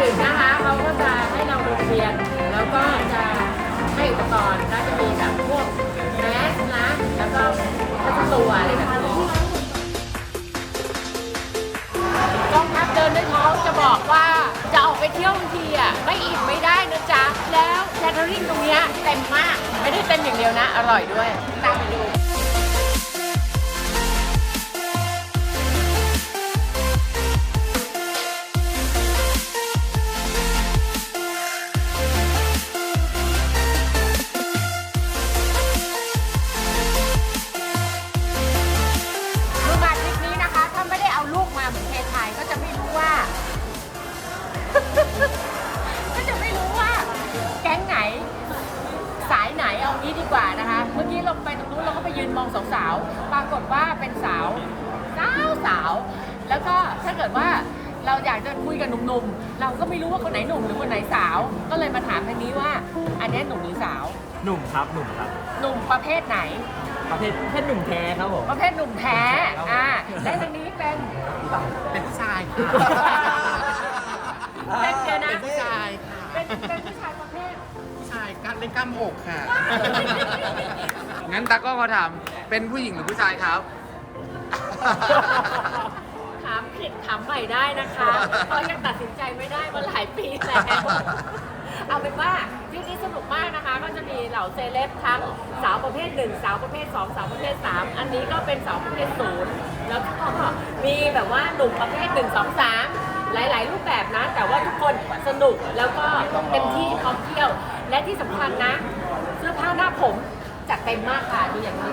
ถึงนะคะเขาก็จะให้เราลงทะเรียน แล้วก็จะให้อุปกรณ์ก็จะมีแบบพวกแมสนะแล้วก็พัชตัวอะไรแบบนี้กองทัพเดินด้วยท้องจะบอกว่าจะออกไปเที่ยวบางทีอะไม่อิ่มไม่ได้นะจ๊ะ แล้วแคทเทอริงตรงเนี้ยเต็มมาก ไม่ได้เต็มอย่างเดียวนะ อร่อยด้วยตามไปดู สาวๆ ปรากฏว่าเป็นสาวสาวสาว แล้วก็ถ้าเกิดว่าเราอยากจะคุยกับหนุ่มๆ เราก็ไม่รู้ว่าคนไหนหนุ่มหรือคนไหนสาว ก็เลยมาถามทางนี้ว่า อันนี้หนุ่มหรือสาว หนุ่มครับ หนุ่มครับ หนุ่มประเภทไหน ประเภทเพศหนุ่มแท้ครับผม ประเภทหนุ่มแท้ อ่า และทางนี้เป็น เป็นผู้ชายค่ะเป็นเดี๋ยวนะ เป็นผู้ชายค่ะเป็นเป็นผู้ชายประเภท ผู้ชายการเล่นกล้ามอกค่ะ งั้นตากล้องมาถาม เป็นผู้หญิงหรือผู้ชายครับ ถามผิดถามใหม่ได้นะคะเพราะยังตัดสินใจไม่ได้มาหลายปีแล้วเอาเป็นว่าที่นี่สนุกมากนะคะ ก็จะมีเหล่าเซเลบทั้งสาวประเภท 1 สาวประเภท 2 สาวประเภท 3 อันนี้ก็เป็นสาวประเภทศูนย์แล้วก็มีแบบว่าหนุ่มประเภท 1 2 3 หลาย ๆ รูปแบบนะ แต่ว่าทุกคนสนุกแล้วก็เต็มที่พร้อมเที่ยว และที่สำคัญนะ เสื้อผ้าหน้าผมจัดเต็มมากค่ะดูอย่างนี้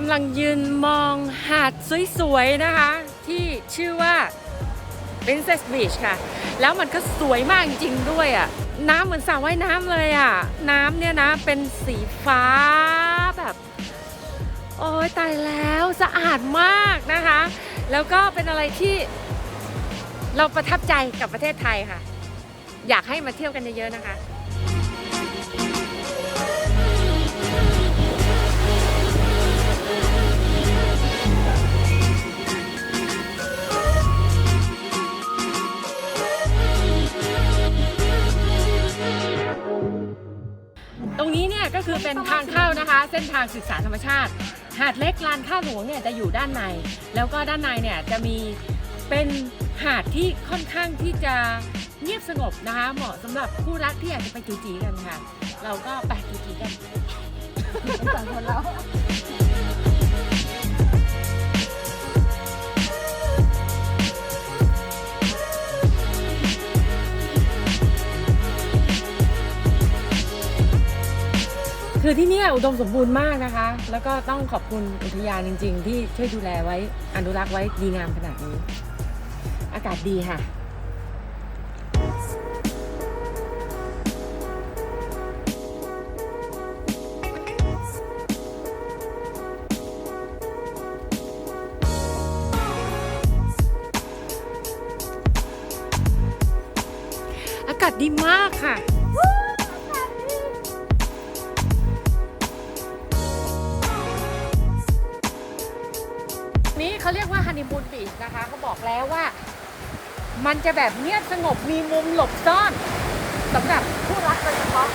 กำลังยืนมองหาดสวยๆนะคะ ที่ชื่อว่า Princess Beach ค่ะ แล้วมันก็สวยมากจริงๆด้วยอะ น้ำเหมือนสระว่ายน้ำเลยอะ น้ำเนี่ยนะเป็นสีฟ้าแบบ โอ้ยตายแล้วสะอาดมากนะคะ แล้วก็เป็นอะไรที่เราประทับใจกับประเทศไทยค่ะ อยากให้มาเที่ยวกันเยอะๆนะคะ ก็คือเป็นทางเข้านะคะ เส้นทางศึกษาธรรมชาติ หาดเล็กลานข้าวหลวงเนี่ยจะอยู่ด้านใน แล้วก็ด้านในเนี่ยจะมีเป็นหาดที่ค่อนข้างที่จะเงียบสงบนะคะ เหมาะสำหรับคู่รักที่อยากจะไปจูจีกันค่ะ เราก็ไปจูจีกันเป็นสองคนแล้ว คือที่นี่อุดมสมบูรณ์มากนะคะ แล้วก็ต้องขอบคุณอุทยานจริง ๆ ที่ช่วยดูแลไว้อนุรักษ์ไว้ดีงามขนาดนี้ อากาศดีค่ะอากาศดีมากค่ะ นนีมูนบีชนะคะเขาบอกแล้วว่า มันจะแบบเงียบสงบมีมุมหลบซ่อนสำหรับผู้รักโดยเฉพาะ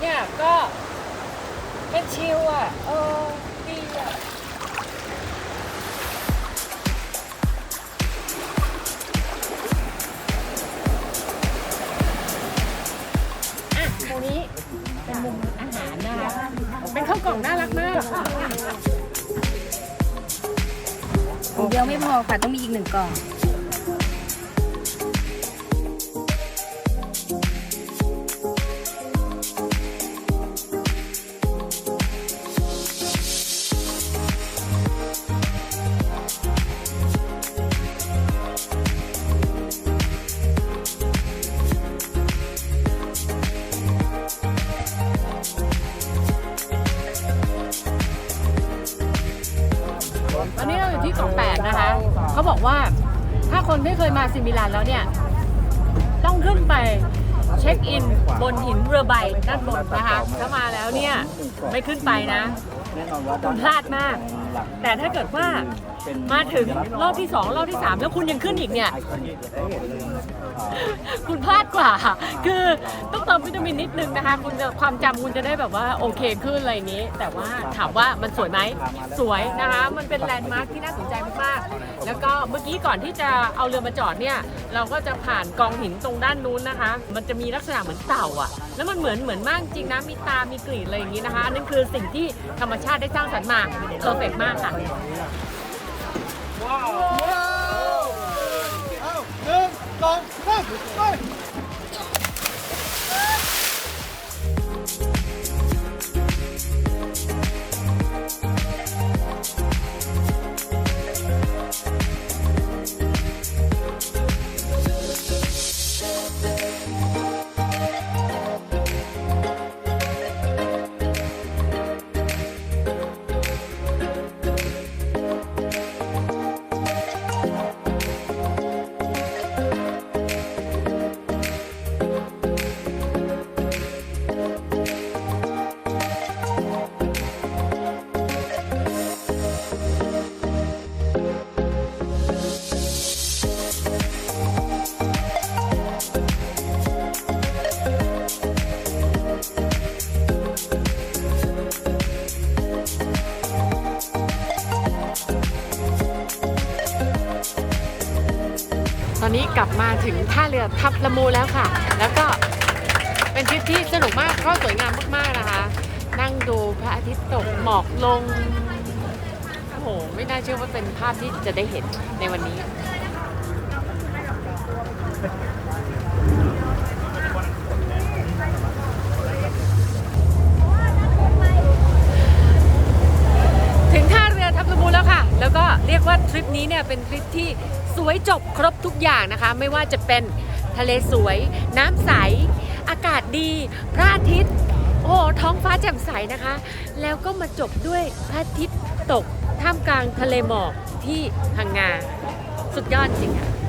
เนี่ยก็เป็นชิลอะเออดีอะอะตรงนี้เป็นมุมอาหารนะคะ เป็นข้าวกล่องน่ารักมากเดียวไม่พอค่ะ ต้องมีอีกหนึ่งกล่อง คนไม่เคยมาซิมิลานแล้วเนี่ย ต้องขึ้นไปเช็คอินบนหินเรือใบด้านบนนะคะ ถ้ามาแล้วเนี่ย ไม่ขึ้นไปนะคุณพลาดมาก แต่ถ้าเกิดว่า มาถึงรอบที่สองรอบที่สามแล้วคุณยังขึ้นอีกเนี่ย คุณพลาดกว่า คือต้องเติมวิตามินนิดนึงนะคะ คุณจะความจำคุณจะได้แบบว่าโอเคขึ้นอะไรอย่างนี้ แต่ว่าถามว่ามันสวยไหมสวยนะคะ มันเป็นแลนด์มาร์คที่น่าสนใจมากๆ แล้วก็เมื่อกี้ก่อนที่จะเอาเรือมาจอดเนี่ย เราก็จะผ่านกองหินตรงด้านนู้นนะคะ มันจะมีลักษณะเหมือนเต่าอะ แล้วมันเหมือนเหมือนมากจริงนะ มีตา มีกรีดอะไรอย่างนี้นะคะ อันนั้นคือสิ่งที่ธรรมชาติได้สร้างสรรค์มาเพอร์เฟกมากค่ะ ตอนนี้ กลับมาถึงท่าเรือทับละมูแล้วค่ะ แล้วก็เป็นทริปที่สนุกมากเพราะสวยงามมากๆนะคะ นั่งดูพระอาทิตย์ตกหมอกลง โอ้โห ไม่น่าเชื่อว่าเป็นภาพที่จะได้เห็นในวันนี้ถึงท่าเรือทับละมูแล้วค่ะแล้วก็เรียกว่าทริปนี้เนี่ยเป็นทริปที่ วยจบครบทุกอย่างนะคะ ไม่ว่าจะเป็นทะเลสวย น้ำใส อากาศดี พระอาทิตย์ โอ้ท้องฟ้าแจ่มใสนะคะ แล้วก็มาจบด้วยพระอาทิตย์ตกท่ามกลางทะเลหมอกที่พังงา สุดยอดจริงค่ะ